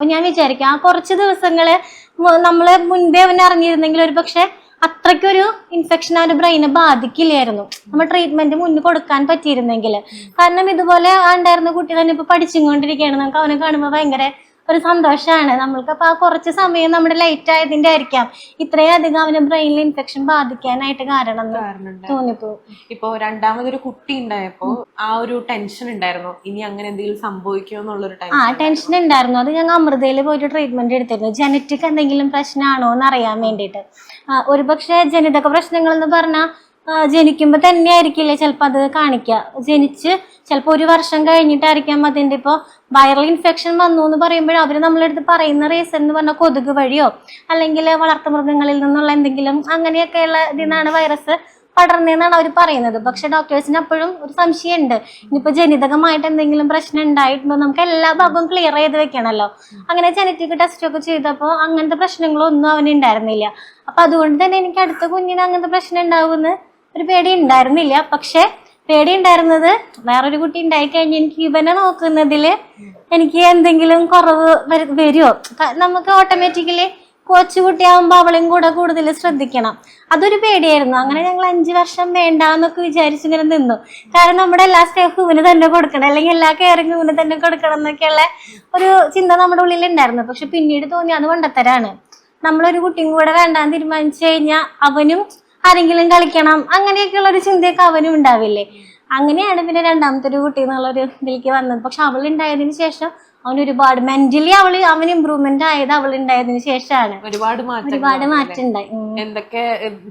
അപ്പൊ ഞാൻ വിചാരിക്കും ആ കുറച്ച് ദിവസങ്ങൾ നമ്മൾ മുൻപേ അവനെ അറിഞ്ഞിരുന്നെങ്കിൽ ഒരു പക്ഷെ അത്രയ്ക്കൊരു ഇൻഫെക്ഷൻ ആ ഒരു ബ്രെയിനെ ബാധിക്കില്ലായിരുന്നു. നമ്മൾ ട്രീറ്റ്മെന്റ് മുന്നിൽ കൊടുക്കാൻ പറ്റിയിരുന്നെങ്കിൽ. കാരണം ഇതുപോലെ ഉണ്ടായിരുന്ന കുട്ടി തന്നെ ഇപ്പൊ പഠിച്ചുകൊണ്ടിരിക്കുകയാണ് നമുക്ക് അവനെ കാണുമ്പോൾ ഭയങ്കര ഒരു സന്തോഷമാണ് നമ്മൾക്ക് അപ്പോൾ ആ കുറച്ച് സമയം നമ്മുടെ ലൈറ്റ് ആയതിന്റെ ആയിരിക്കാം. ഇത്രയും അധികം അവന് ബ്രെയിനിൽ ഇൻഫെക്ഷൻ ബാധിക്കാനായിട്ട് കാരണം തോന്നിപ്പോ ഇപ്പൊ രണ്ടാമതൊരു കുട്ടി ഉണ്ടായപ്പോൾ ആ ഒരു ടെൻഷൻ ഉണ്ടായിരുന്നു. ഇനി അങ്ങനെ എന്തെങ്കിലും സംഭവിക്കുമോ എന്നുള്ളൊരു ആ ടെൻഷൻ ടെൻഷൻ ഉണ്ടായിരുന്നു. അത് ഞങ്ങൾ അമൃതയിൽ പോയിട്ട് ട്രീറ്റ്മെന്റ് എടുത്തിരുന്നു. ജനറ്റിക് എന്തെങ്കിലും പ്രശ്നമാണോ എന്ന് അറിയാൻ വേണ്ടിയിട്ട്. ഒരുപക്ഷെ ജനിതക പ്രശ്നങ്ങൾ എന്ന് പറഞ്ഞാൽ ജനിക്കുമ്പോൾ തന്നെ ആയിരിക്കില്ല ചിലപ്പോൾ അത് കാണിക്കുക ജനിച്ച് ചിലപ്പോൾ ഒരു വർഷം കഴിഞ്ഞിട്ടായിരിക്കാം അതിന്റെ ഇപ്പോൾ വൈറൽ ഇൻഫെക്ഷൻ വന്നു എന്ന് പറയുമ്പോൾ അവർ നമ്മളെടുത്ത് പറയുന്ന റീസൺ എന്ന് പറഞ്ഞാൽ കൊതുക് വഴിയോ അല്ലെങ്കിൽ വളർത്തുമൃഗങ്ങളിൽ നിന്നുള്ള എന്തെങ്കിലും അങ്ങനെയൊക്കെയുള്ള ഇതിൽ വൈറസ് പടർന്നെന്നാണ് അവർ പറയുന്നത്. പക്ഷെ ഡോക്ടേഴ്സിന് അപ്പോഴും ഒരു സംശയമുണ്ട് ഇനിയിപ്പോ ജനിതകമായിട്ട് എന്തെങ്കിലും പ്രശ്നം ഉണ്ടായിട്ടുണ്ടോ നമുക്ക് എല്ലാ ഭാഗവും ക്ലിയർ ചെയ്ത് വെക്കണമല്ലോ അങ്ങനെ ജനറ്റിക് ടെസ്റ്റ് ഒക്കെ ചെയ്തപ്പോൾ അങ്ങനത്തെ പ്രശ്നങ്ങളൊന്നും അവന് ഉണ്ടായിരുന്നില്ല. അപ്പൊ അതുകൊണ്ട് തന്നെ എനിക്ക് അടുത്ത കുഞ്ഞിന് അങ്ങനത്തെ പ്രശ്നം ഉണ്ടാവുമെന്ന് ഒരു പേടി ഉണ്ടായിരുന്നില്ല. പക്ഷെ പേടി ഉണ്ടായിരുന്നത് വേറൊരു കുട്ടി ഉണ്ടായിക്കഴിഞ്ഞ് എനിക്ക് ഇവനെ നോക്കുന്നതിൽ എനിക്ക് എന്തെങ്കിലും കുറവ് വരു- വരുമോ നമുക്ക് ഓട്ടോമാറ്റിക്കലി കൊച്ചുകുട്ടിയാവുമ്പോ അവളെയും കൂടെ കൂടുതൽ ശ്രദ്ധിക്കണം. അതൊരു പേടിയായിരുന്നു. അങ്ങനെ ഞങ്ങൾ അഞ്ചു വർഷം വേണ്ട എന്നൊക്കെ വിചാരിച്ചു ഇങ്ങനെ നിന്നു. കാരണം നമ്മുടെ എല്ലാ സ്നേഹവും ഇവന് തന്നെ കൊടുക്കണം. അല്ലെങ്കിൽ എല്ലാ കെയറിങ്ങും ഇവന് തന്നെ കൊടുക്കണം എന്നൊക്കെയുള്ള ഒരു ചിന്ത നമ്മുടെ ഉള്ളിൽ ഉണ്ടായിരുന്നു. പക്ഷെ പിന്നീട് തോന്നി അത് കൊണ്ടത്തരാണ് നമ്മളൊരു കുട്ടിയും കൂടെ വേണ്ടാന്ന് തീരുമാനിച്ചു കഴിഞ്ഞാൽ അവനും ആരെങ്കിലും കളിക്കണം അങ്ങനെയൊക്കെയുള്ള ഒരു ചിന്തയൊക്കെ അവനും ഉണ്ടാവില്ലേ? അങ്ങനെയാണ് പിന്നെ രണ്ടാമത്തെ ഒരു കുട്ടി എന്നുള്ളൊരു ഇതിലേക്ക് വന്നത്. പക്ഷെ അവൾ ഉണ്ടായതിനു ശേഷം അവൻ ഒരുപാട് മെന്റലി അവൾ അവൻ ഇമ്പ്രൂവ്മെന്റ് ആയത് അവൾ ഉണ്ടായതിനു ശേഷമാണ്. ഒരുപാട് മാറ്റം ഒരുപാട് മാറ്റം ഉണ്ടായി എന്തൊക്കെ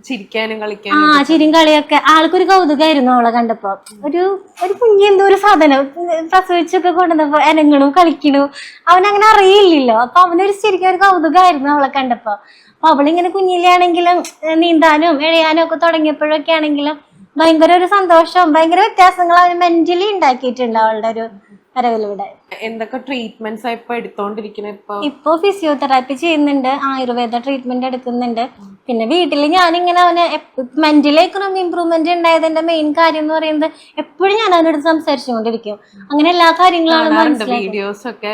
ചിരിക്കാനും കളിക്കാനും ആ ചിരിയും കളിയൊക്കെ ആൾക്കൊരു കൗതുകമായിരുന്നു അവളെ കണ്ടപ്പോ. ഒരു ഒരു കുഞ്ഞി എന്തോ ഒരു സാധനം പ്രസവിച്ചൊക്കെ കൊണ്ടുവന്നപ്പോ എനങ്ങണു കളിക്കണു. അവനങ്ങനെ അറിയില്ലല്ലോ. അപ്പൊ അവനൊരു ശരിക്കും ഒരു കൗതുകമായിരുന്നു അവളെ കണ്ടപ്പോ. അപ്പൊ അവളിങ്ങനെ കുഞ്ഞിലെയാണെങ്കിലും നീന്താനും എഴയാനും ഒക്കെ തുടങ്ങിയപ്പോഴൊക്കെ ആണെങ്കിലും ഭയങ്കര ഒരു സന്തോഷം ഭയങ്കര വ്യത്യാസങ്ങൾ അവന് മെന്റലി ഉണ്ടാക്കിയിട്ടുണ്ട് അവളുടെ ഒരു വരവിലൂടെ. എന്തൊക്കെ ട്രീറ്റ്മെന്റ്സ് ഇപ്പൊ എടുത്തോണ്ടിരിക്കുന്നത് ഇപ്പൊ? ഫിസിയോതെറാപ്പി ചെയ്യുന്നുണ്ട് ആയുർവേദ ട്രീറ്റ്മെന്റ് എടുക്കുന്നുണ്ട്. പിന്നെ വീട്ടിൽ ഞാനിങ്ങനെ അവനെ മെന്റലി എക്കണോമി ഇമ്പ്രൂവ്മെന്റ് ഉണ്ടായതിന്റെ മെയിൻ കാര്യം എന്ന് പറയുന്നത് എപ്പോഴും ഞാൻ അവനോട് സംസാരിച്ചുകൊണ്ടിരിക്കും. അങ്ങനെ എല്ലാ കാര്യങ്ങളാണ് വീഡിയോസ് ഒക്കെ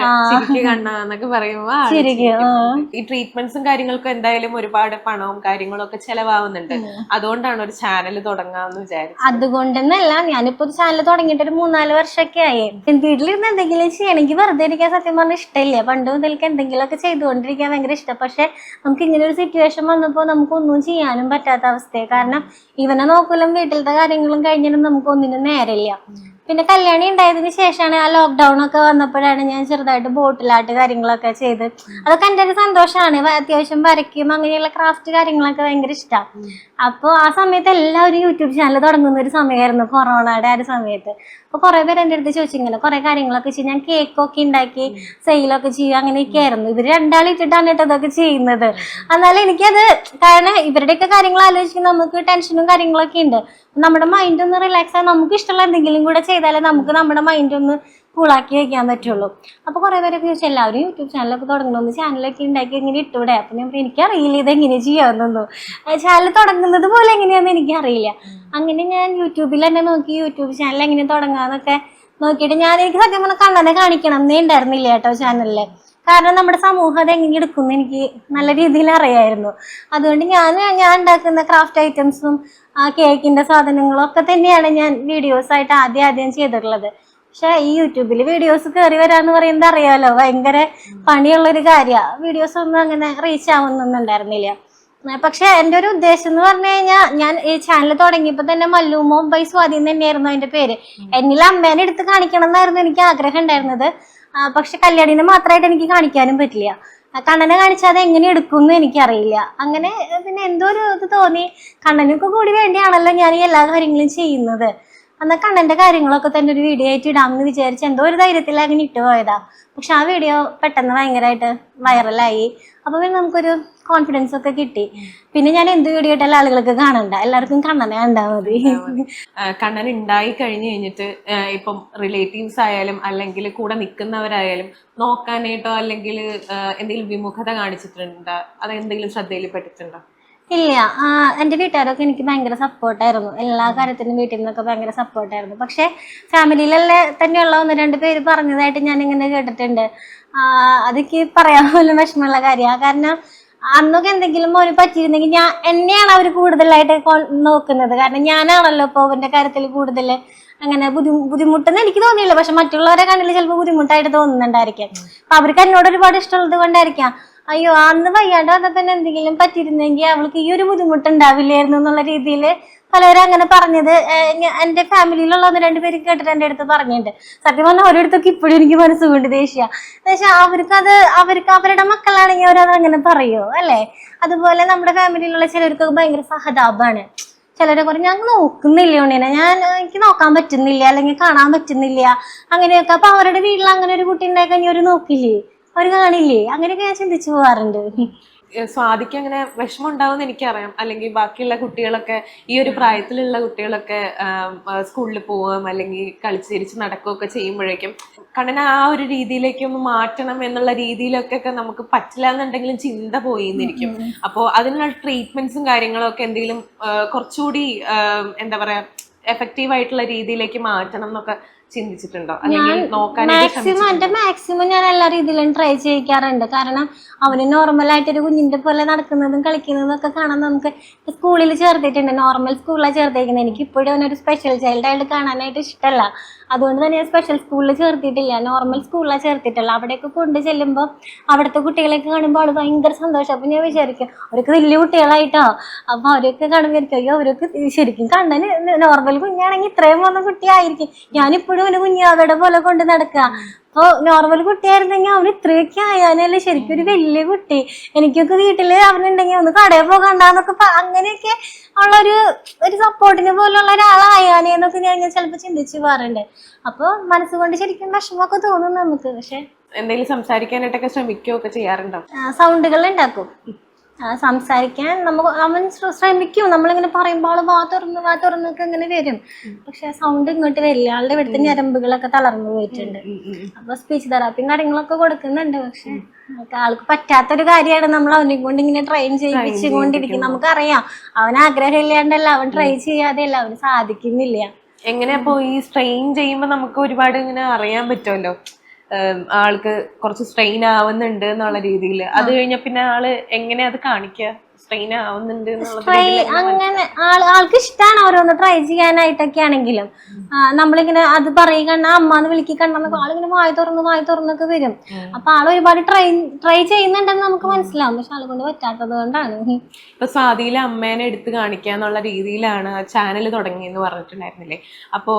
ഈ ട്രീറ്റ്മെന്റ്സും കാര്യങ്ങൾക്കും എന്തായാലും ഒരുപാട് പണവും കാര്യങ്ങളും ഒക്കെ ചെലവാകുന്നുണ്ട് അതുകൊണ്ടാണ് ഒരു ചാനൽ തുടങ്ങാന്ന് വിചാരിച്ചത്. അതുകൊണ്ടെന്നല്ല ഞാനിപ്പോ ഒരു ചാനൽ തുടങ്ങിയിട്ട് ഒരു മൂന്നാൽ വർഷമൊക്കെ ആയി. വീട്ടിലിരുന്ന് എന്തെങ്കിലും ചെയ്യണമെങ്കിൽ വെറുതെ ഇരിക്കാൻ സത്യം പറഞ്ഞാൽ ഇഷ്ടമില്ല. പണ്ട് മുതൽക്ക് എന്തെങ്കിലുമൊക്കെ ചെയ്തുകൊണ്ടിരിക്കാൻ ഭയങ്കര ഇഷ്ടം. പക്ഷെ നമുക്ക് ഇങ്ങനെ ഒരു സിറ്റുവേഷൻ വന്നപ്പോൾ നമുക്ക് ഒന്നും ചെയ്യാനും പറ്റാത്ത അവസ്ഥയാണ് കാരണം ഇവനെ നോക്കലും വീട്ടിലത്തെ കാര്യങ്ങളും കഴിഞ്ഞാലും നമുക്ക് ഒന്നിനും നേരമില്ല. പിന്നെ കല്യാണി ഉണ്ടായതിനു ശേഷമാണ് ആ ലോക്ക്ഡൌൺ ഒക്കെ വന്നപ്പോഴാണ് ഞാൻ ചെറുതായിട്ട് ബോട്ടിലാട്ട് കാര്യങ്ങളൊക്കെ ചെയ്ത്. അതൊക്കെ എന്റെ ഒരു സന്തോഷമാണ്. അത്യാവശ്യം വരയ്ക്കും അങ്ങനെയുള്ള ക്രാഫ്റ്റ് കാര്യങ്ങളൊക്കെ ഭയങ്കര ഇഷ്ടമാണ് അപ്പോൾ ആ സമയത്ത് എല്ലാവരും യൂട്യൂബ് ചാനൽ തുടങ്ങുന്ന ഒരു സമയമായിരുന്നു കൊറോണയുടെ ആ ഒരു സമയത്ത്. അപ്പോൾ കുറേ പേര് എന്റെ അടുത്ത് ചോദിച്ചു ഇങ്ങനെ കുറേ കാര്യങ്ങളൊക്കെ ചെയ്ത് ഞാൻ കേക്കൊക്കെ ഉണ്ടാക്കി സെയിലൊക്കെ ചെയ്യുക അങ്ങനെയൊക്കെ ആയിരുന്നു. ഇവർ രണ്ടാളിട്ടിട്ടാണ് കേട്ടോ അതൊക്കെ ചെയ്യുന്നത്. എന്നാലും എനിക്കത് കാരണം ഇവരുടെയൊക്കെ കാര്യങ്ങൾ ആലോചിക്കുമ്പോൾ നമുക്ക് ടെൻഷനും കാര്യങ്ങളൊക്കെ ഉണ്ട്. നമ്മുടെ മൈൻഡ് ഒന്ന് റിലാക്സ് ആയി നമുക്ക് ഇഷ്ടമുള്ള എന്തെങ്കിലും കൂടെ ചെയ്താലേ നമുക്ക് നമ്മുടെ മൈൻഡ് ഒന്ന് കൂളാക്കി വെക്കാൻ പറ്റുള്ളൂ. അപ്പോൾ കുറേ പേരൊക്കെ ചോദിച്ചു എല്ലാവരും യൂട്യൂബ് ചാനലൊക്കെ തുടങ്ങണമെന്ന് ചാനലൊക്കെ ഉണ്ടാക്കി എങ്ങനെ ഇട്ടൂടെ? അപ്പം ഞാൻ എനിക്കറിയില്ല ഇത് എങ്ങനെ ചെയ്യാമെന്നൊന്നും. ചാനൽ തുടങ്ങുന്നത് പോലെ എങ്ങനെയാണെന്ന് എനിക്കറിയില്ല. അങ്ങനെ ഞാൻ യൂട്യൂബിൽ തന്നെ നോക്കി യൂട്യൂബ് ചാനൽ എങ്ങനെ തുടങ്ങാന്നൊക്കെ നോക്കിയിട്ട് ഞാൻ എനിക്ക് സത്യം പറഞ്ഞാൽ കണ്ണനെ കാണിക്കണം. എന്നേ ഉണ്ടായിരുന്നില്ല കേട്ടോ ചാനലിൽ കാരണം നമ്മുടെ സമൂഹം അത് എങ്ങനെ എടുക്കുന്നു എനിക്ക് നല്ല രീതിയിൽ അറിയായിരുന്നു. അതുകൊണ്ട് ഞാൻ ഞാൻ ഉണ്ടാക്കുന്ന ക്രാഫ്റ്റ് ഐറ്റംസും ആ കേക്കിന്റെ സാധനങ്ങളും ഒക്കെ തന്നെയാണ് ഞാൻ വീഡിയോസ് ആയിട്ട് ആദ്യം ആദ്യം ചെയ്തിട്ടുള്ളത്. പക്ഷെ ഈ യൂട്യൂബിൽ വീഡിയോസ് കയറി വരാന്ന് പറയുന്നത് അറിയാലോ? ഭയങ്കര പണിയുള്ളൊരു കാര്യമാണ് വീഡിയോസ് ഒന്നും അങ്ങനെ റീച്ച് ആവുന്നുണ്ടായിരുന്നില്ല പക്ഷെ എന്റെ ഒരു ഉദ്ദേശം എന്ന് പറഞ്ഞു കഴിഞ്ഞാൽ ഞാൻ ഈ ചാനൽ തുടങ്ങിയപ്പോൾ തന്നെ മല്ലു ബൈ സ്വാധീനം തന്നെയായിരുന്നു അതിന്റെ പേര്. എന്നിൽ അമ്മേനെ എടുത്ത് കാണിക്കണം എന്നായിരുന്നു എനിക്ക് ആഗ്രഹം ഉണ്ടായിരുന്നത്. പക്ഷെ കല്യാണിനെ മാത്രമായിട്ട് എനിക്ക് കാണിക്കാനും പറ്റില്ല. കണ്ണനെ കാണിച്ചാൽ അത് എങ്ങനെ എടുക്കും എന്ന് എനിക്കറിയില്ല. അങ്ങനെ പിന്നെ എന്തോ ഒരു ഇത് തോന്നി. കണ്ണനൊക്കെ കൂടി വേണ്ടിയാണല്ലോ ഞാൻ ഈ എല്ലാ കാര്യങ്ങളും ചെയ്യുന്നത്. എന്നാൽ കണ്ണന്റെ കാര്യങ്ങളൊക്കെ തന്നെ ഒരു വീഡിയോ ആയിട്ട് ഇടാമെന്ന് വിചാരിച്ച് എന്തോ ഒരു ധൈര്യത്തിൽ അങ്ങനെ ഇട്ട് പോയതാ. പക്ഷെ ആ വീഡിയോ പെട്ടെന്ന് ഭയങ്കരമായിട്ട് വൈറലായി അപ്പൊ പിന്നെ നമുക്കൊരു കോൺഫിഡൻസ് ഒക്കെ കിട്ടി. പിന്നെ ഞാൻ എന്ത് വീഡിയോ ഇട്ടാലും ആളുകൾക്ക് കാണണ്ട. എല്ലാവർക്കും കണ്ണനെ കണ്ടാ മതി. കണ്ണൻ ഉണ്ടായി കഴിഞ്ഞു കഴിഞ്ഞിട്ട് ഇപ്പം റിലേറ്റീവ്സ് ആയാലും അല്ലെങ്കിൽ കൂടെ നിൽക്കുന്നവരായാലും നോക്കാനായിട്ടോ അല്ലെങ്കിൽ എന്തെങ്കിലും വിമുഖത കാണിച്ചിട്ടുണ്ടോ? അതെന്തെങ്കിലും ശ്രദ്ധയിൽ പെട്ടിട്ടുണ്ടോ ഇല്ല. എന്റെ വീട്ടുകാരൊക്കെ എനിക്ക് ഭയങ്കര സപ്പോർട്ടായിരുന്നു എല്ലാ കാര്യത്തിനും വീട്ടിൽ നിന്നൊക്കെ ഭയങ്കര സപ്പോർട്ടായിരുന്നു പക്ഷെ ഫാമിലിയിലല്ലേ തന്നെയുള്ള ഒന്ന് രണ്ട് പേര് പറഞ്ഞതായിട്ട് ഞാൻ ഇങ്ങനെ കേട്ടിട്ടുണ്ട് അതൊക്കെ പറയാൻ പോലും വിഷമമുള്ള കാര്യമാണ്. കാരണം അന്നൊക്കെ എന്തെങ്കിലും ഒരു പറ്റിയിരുന്നെങ്കിൽ ഞാൻ എന്നെയാണ് അവർ കൂടുതലായിട്ട് നോക്കുന്നത്. കാരണം ഞാനാണല്ലോ ഇപ്പോൾ അവന്റെ കാര്യത്തിൽ കൂടുതൽ അങ്ങനെ ബുദ്ധി ബുദ്ധിമുട്ടെന്ന് എനിക്ക് തോന്നിയില്ല. പക്ഷെ മറ്റുള്ളവരെ കണ്ണിൽ ചിലപ്പോൾ ബുദ്ധിമുട്ടായിട്ട് തോന്നുന്നുണ്ടായിരിക്കാം. അപ്പൊ അവർക്ക് എന്നോട് ഒരുപാട് ഇഷ്ടമുള്ളത് കൊണ്ടായിരിക്കാം. അയ്യോ അന്ന് വയ്യാണ്ട് തന്നെ എന്തെങ്കിലും പറ്റിയിരുന്നെങ്കിൽ അവൾക്ക് ഈ ഒരു ബുദ്ധിമുട്ടുണ്ടാവില്ലായിരുന്നു എന്നുള്ള രീതിയിൽ പലരും അങ്ങനെ പറഞ്ഞത്. എന്റെ ഫാമിലിയിലുള്ള ഒന്ന് രണ്ട് പേര് കേട്ടിട്ട് എന്റെ അടുത്ത് പറഞ്ഞിട്ടുണ്ട്. സത്യം പറഞ്ഞാൽ ഓരോരുത്തർക്ക് ഇപ്പോഴും എനിക്ക് മനസ്സുകൊണ്ട് ദേഷ്യ. എന്നുവെച്ചാൽ അവർക്കത് അവർക്ക് അവരുടെ മക്കളാണെങ്കിൽ അവരത് അങ്ങനെ പറയുമോ അല്ലേ? അതുപോലെ നമ്മുടെ ഫാമിലിയിലുള്ള ചിലർക്കൊക്കെ ഭയങ്കര സഹതാപമാണ്. ചിലരെ പറയും ഞങ്ങൾ നോക്കുന്നില്ല ഉണ്ണിനെ. ഞാൻ എനിക്ക് നോക്കാൻ പറ്റുന്നില്ല അല്ലെങ്കിൽ കാണാൻ പറ്റുന്നില്ല. അങ്ങനെയൊക്കെ. അപ്പൊ അവരുടെ വീട്ടിൽ അങ്ങനെ ഒരു കുട്ടി ഉണ്ടായി കഴിഞ്ഞാൽ അവർ നോക്കില്ലേ? അവർ കാണില്ലേ? അങ്ങനെയൊക്കെ ഞാൻ ചിന്തിച്ചു പോവാറുണ്ട് സ്വാതിക്ക് അങ്ങനെ വിഷമം ഉണ്ടാവുമെന്ന് എനിക്കറിയാം. അല്ലെങ്കിൽ ബാക്കിയുള്ള കുട്ടികളൊക്കെ ഈ ഒരു പ്രായത്തിലുള്ള കുട്ടികളൊക്കെ സ്കൂളിൽ പോവുകയും അല്ലെങ്കിൽ കളിച്ചിരിച്ച് നടക്കുകയൊക്കെ ചെയ്യുമ്പോഴേക്കും കണ്ണന ആ ഒരു രീതിയിലേക്ക് ഒന്ന് മാറ്റണം എന്നുള്ള രീതിയിലൊക്കെ നമുക്ക് പറ്റില്ല എന്നുണ്ടെങ്കിലും ചിന്ത പോയിന്നിരിക്കും. അപ്പോൾ അതിനുള്ള ട്രീറ്റ്മെന്റ്സും കാര്യങ്ങളും ഒക്കെ എന്തെങ്കിലും കുറച്ചുകൂടി എന്താ പറയാ എഫക്റ്റീവ് ആയിട്ടുള്ള രീതിയിലേക്ക് മാറ്റണം എന്നൊക്കെ ചിന്തിച്ചിട്ടുണ്ടോ? മാക്സിമം എന്റെ മാക്സിമം ഞാൻ എല്ലാ രീതിയിലും ട്രൈ ചെയ്യിക്കാറുണ്ട്. കാരണം അവന് നോർമലായിട്ട് ഒരു കുഞ്ഞിന്റെ പോലെ നടക്കുന്നതും കളിക്കുന്നതും ഒക്കെ കാണാൻ നമുക്ക് സ്കൂളിൽ ചേർത്തിട്ടുണ്ട്. നോർമൽ സ്കൂളിലാണ് ചേർത്തേക്കുന്നത് എനിക്ക് ഇപ്പോഴും അവനൊരു സ്പെഷ്യൽ ചൈൽഡ് ആയിട്ട് കാണാനായിട്ട് ഇഷ്ടമല്ല അതുകൊണ്ട് തന്നെ ഞാൻ സ്പെഷ്യൽ സ്കൂളിൽ ചേർത്തിട്ടില്ല. നോർമൽ സ്കൂളിലാണ് ചേർത്തിട്ടുള്ള. അവിടെയൊക്കെ കൊണ്ട് ചെല്ലുമ്പോൾ അവിടുത്തെ കുട്ടികളെയൊക്കെ കാണുമ്പോൾ അവൾ ഭയങ്കര സന്തോഷം. അപ്പൊ ഞാൻ വിചാരിക്കും അവർക്ക് വലിയ കുട്ടികളായിട്ടോ? അപ്പൊ അവരൊക്കെ കാണുമ്പോൾ അയ്യോ അവരൊക്കെ ശരിക്കും കണ്ണന് നോർമൽ കുഞ്ഞാണെങ്കിൽ ഇത്രയും വന്ന കുട്ടിയായിരിക്കും. ഞാനിപ്പോഴും ഒരു കുഞ്ഞാവയുടെ പോലെ കൊണ്ട് നടക്കുക അപ്പൊ നോർമൽ കുട്ടിയായിരുന്നെങ്കിൽ അവൻ ഇത്രയൊക്കെ ആയാലല്ലേ ശരിക്കും ഒരു വലിയ കുട്ടി. എനിക്കൊക്കെ വീട്ടിൽ അവനുണ്ടെങ്കിൽ ഒന്ന് കടയിൽ പോകണ്ടെന്നൊക്കെ അങ്ങനെയൊക്കെ ഉള്ള ഒരു ഒരു സപ്പോർട്ടിന് പോലുള്ള ഒരാളായാലേ എന്നൊക്കെ ഞാൻ ഇങ്ങനെ ചിലപ്പോൾ ചിന്തിച്ചു പോകാറുണ്ട് അപ്പൊ മനസ്സുകൊണ്ട് ശരിക്കും വിഷമമൊക്കെ തോന്നുന്നു നമുക്ക്. പക്ഷെ എന്തെങ്കിലും സംസാരിക്കാനായിട്ടൊക്കെ ശ്രമിക്കുകയൊക്കെ ചെയ്യാറുണ്ടോ? സൗണ്ടുകൾ ഉണ്ടാക്കും. സംസാരിക്കാൻ നമുക്ക് അവൻ ശ്ര- ശ്രമിക്കും. നമ്മളിങ്ങനെ പറയുമ്പോൾ ആൾ വാ തുറന്ന് വാ തുറന്നൊക്കെ ഇങ്ങനെ വരും. പക്ഷെ സൗണ്ട് ഇങ്ങോട്ട് വരില്ല. ആളുടെ ഇവിടുത്തെ ഞരമ്പുകളൊക്കെ തളർന്നു പോയിട്ടുണ്ട്. അപ്പൊ സ്പീച്ച് തെറാപ്പിയും കാര്യങ്ങളൊക്കെ കൊടുക്കുന്നുണ്ട്. പക്ഷെ ആൾക്ക് പറ്റാത്തൊരു കാര്യമാണ്. നമ്മൾ അവനെ കൊണ്ട് ഇങ്ങനെ ട്രെയിൻ ചെയ്യിപ്പിച്ചുകൊണ്ടിരിക്കും. നമുക്കറിയാം. അവൻ ആഗ്രഹം ഇല്ലാണ്ടല്ല അവൻ ട്രൈ ചെയ്യാതെയല്ല. അവന് സാധിക്കുന്നില്ല. എങ്ങനെ അപ്പോ ഈ സ്ട്രെയിൻ ചെയ്യുമ്പോ നമുക്ക് ഒരുപാട് ഇങ്ങനെ അറിയാൻ പറ്റുമല്ലോ? ആൾക്ക് കുറച്ച് സ്ട്രെയിൻ ആവുന്നുണ്ട് എന്നുള്ള രീതിയിൽ. അത് കഴിഞ്ഞ പിന്നെ ആൾ എങ്ങനെ അത് കാണിക്കുക സ്ട്രെയിൻ ആവുന്നുണ്ട് അങ്ങനെ ആൾ ആൾക്ക് ഇഷ്ടമാണ് ഓരോന്ന് ട്രൈ ചെയ്യാനായിട്ടൊക്കെ ആണെങ്കിലും. നമ്മളിങ്ങനെ അത് പറയും കണ്ണ അമ്മ എന്ന് വിളിക്കി കണ്ടെന്നൊക്കെ ആളിങ്ങനെ വായ തുറന്ന് വായ തുറന്നൊക്കെ വരും. അപ്പൊ ആൾ ഒരുപാട് ട്രൈ ട്രൈ ചെയ്യുന്നുണ്ടെന്ന് നമുക്ക് മനസ്സിലാവും. പക്ഷെ ആളെ കൊണ്ട് പറ്റാത്തത് കൊണ്ടാണ്. ഇപ്പൊ സ്വാതിയിലെ അമ്മേനെ എടുത്ത് കാണിക്കുക എന്നുള്ള രീതിയിലാണ് ചാനൽ തുടങ്ങിയെന്ന് പറഞ്ഞിട്ടുണ്ടായിരുന്നില്ലേ? അപ്പോ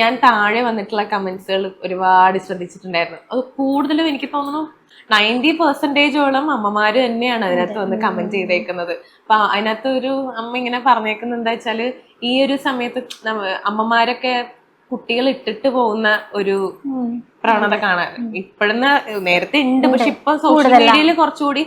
ഞാൻ താഴെ വന്നിട്ടുള്ള കമന്റ്സുകൾ ഒരുപാട് ശ്രദ്ധിച്ചിട്ടുണ്ടായിരുന്നു. അത് കൂടുതലും എനിക്ക് തോന്നുന്നു നയന്റി പെർസെന്റേജോളം അമ്മമാര് തന്നെയാണ് അതിനകത്ത് വന്ന് കമന്റ് ചെയ്തേക്കുന്നത്. അപ്പൊ അതിനകത്ത് ഒരു അമ്മ ഇങ്ങനെ പറഞ്ഞേക്കുന്നത് എന്താ വെച്ചാൽ ഈ ഒരു സമയത്ത് അമ്മമാരൊക്കെ കുട്ടികൾ ഇട്ടിട്ട് പോകുന്ന ഒരു പ്രവണത കാണാൻ ഇപ്പോഴെന്ന് നേരത്തെ ഉണ്ട്. പക്ഷെ ഇപ്പൊ സോഷ്യൽ മീഡിയയിൽ കുറച്ചുകൂടി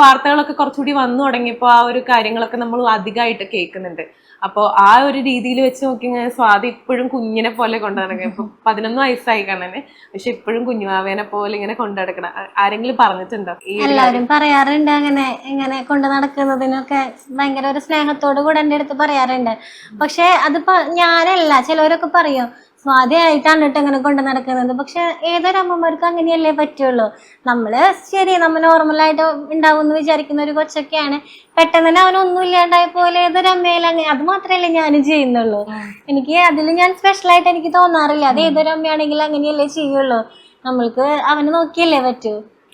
വാർത്തകളൊക്കെ കുറച്ചുകൂടി വന്നു തുടങ്ങിയപ്പോ ആ ഒരു കാര്യങ്ങളൊക്കെ നമ്മൾ അധികമായിട്ട് കേൾക്കുന്നുണ്ട്. അപ്പോ ആ ഒരു രീതിയിൽ വെച്ച് നോക്കി സ്വാതി ഇപ്പോഴും കുഞ്ഞിനെ പോലെ കൊണ്ടു നടക്കുക ഇപ്പൊ പതിനൊന്ന് വയസ്സായി കാണാന് പക്ഷെ ഇപ്പോഴും കുഞ്ഞുമാവേനെ പോലെ ഇങ്ങനെ കൊണ്ടു നടക്കണം ആരെങ്കിലും പറഞ്ഞിട്ടുണ്ടോ? എല്ലാവരും പറയാറുണ്ട് അങ്ങനെ ഇങ്ങനെ കൊണ്ടുനടക്കുന്നതിനൊക്കെ ഭയങ്കര ഒരു സ്നേഹത്തോട് കൂടെ എന്റെ അടുത്ത് പറയാറുണ്ട്. പക്ഷെ അത് പ- ഞാനല്ല ചിലവരൊക്കെ പറയും സ്വാതിയായിട്ടാണ് കേട്ടോ ഇങ്ങനെ കൊണ്ട് നടക്കുന്നത്. പക്ഷെ ഏതൊരു അമ്മമാർക്കും അങ്ങനെയല്ലേ പറ്റുള്ളൂ. നമ്മൾ ശരി നമ്മൾ നോർമലായിട്ട് ഉണ്ടാവും എന്ന് വിചാരിക്കുന്ന ഒരു കൊച്ചൊക്കെയാണ്. പെട്ടെന്ന് തന്നെ അവനൊന്നും ഇല്ലാണ്ടായ പോലെ ഏതൊരു അമ്മയിലും അങ്ങനെ അത് മാത്രമല്ലേ ഞാനും ചെയ്യുന്നുള്ളൂ. എനിക്ക് അതിൽ ഞാൻ സ്പെഷ്യലായിട്ട് എനിക്ക് തോന്നാറില്ല. അത് ഏതൊരു അമ്മയാണെങ്കിലും അങ്ങനെയല്ലേ ചെയ്യുള്ളൂ. നമ്മൾക്ക് അവനെ നോക്കിയല്ലേ പറ്റൂ.